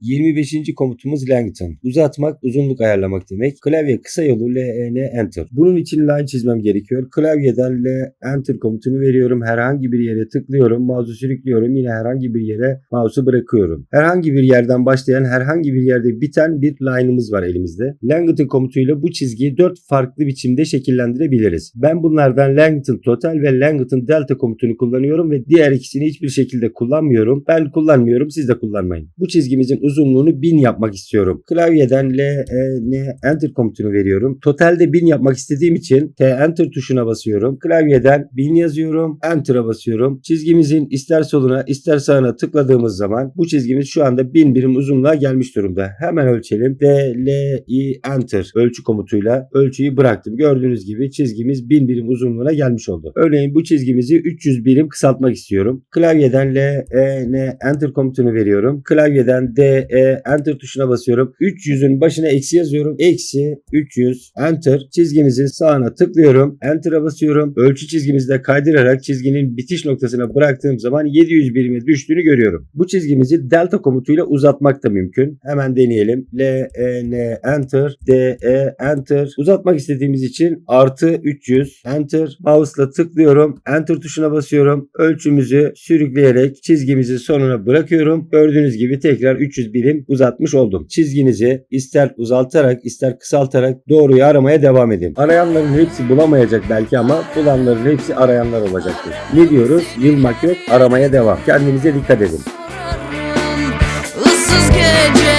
25. komutumuz Langton. Uzatmak, uzunluk ayarlamak demek. Klavye kısa yolu L, E, Enter. Bunun için line çizmem gerekiyor. Klavyeden L, Enter komutunu veriyorum. Herhangi bir yere tıklıyorum. Mouse'u sürüklüyorum. Yine herhangi bir yere mouse'u bırakıyorum. Herhangi bir yerden başlayan, herhangi bir yerde biten bir line'ımız var elimizde. Langton komutuyla bu çizgiyi 4 farklı biçimde şekillendirebiliriz. Ben bunlardan Langton Total ve Langton Delta komutunu kullanıyorum ve diğer ikisini hiçbir şekilde kullanmıyorum. Ben kullanmıyorum, siz de kullanmayın. Bu çizgimizin uzunluğunu 1000 yapmak istiyorum. Klavyeden L, E, N, Enter komutunu veriyorum. Totalde 1000 yapmak istediğim için T Enter tuşuna basıyorum. Klavyeden 1000 yazıyorum. Enter'a basıyorum. Çizgimizin ister soluna ister sağına tıkladığımız zaman bu çizgimiz şu anda 1000 birim uzunluğa gelmiş durumda. Hemen ölçelim. D, L, I, Enter ölçü komutuyla ölçüyü bıraktım. Gördüğünüz gibi çizgimiz 1000 birim uzunluğuna gelmiş oldu. Örneğin bu çizgimizi 300 birim kısaltmak istiyorum. Klavyeden L, E, N, Enter komutunu veriyorum. Klavyeden D, E, Enter tuşuna basıyorum. 300'ün başına eksi yazıyorum. Eksi 300 Enter. Çizgimizin sağına tıklıyorum. Enter'a basıyorum. Ölçü çizgimizde kaydırarak çizginin bitiş noktasına bıraktığım zaman 700 birime düştüğünü görüyorum. Bu çizgimizi delta komutuyla uzatmak da mümkün. Hemen deneyelim. L, E, N, Enter, D, E, Enter. Uzatmak istediğimiz için artı 300 Enter. Mouse'la tıklıyorum. Enter tuşuna basıyorum. Ölçümüzü sürükleyerek çizgimizin sonuna bırakıyorum. Gördüğünüz gibi tekrar 300 birim uzatmış oldum. Çizginizi ister uzaltarak ister kısaltarak doğruyu aramaya devam edin. Arayanların hepsi bulamayacak belki ama bulanların hepsi arayanlar olacaktır. Ne diyoruz? Yılmak yok, aramaya devam. Kendinize dikkat edin. Issız gece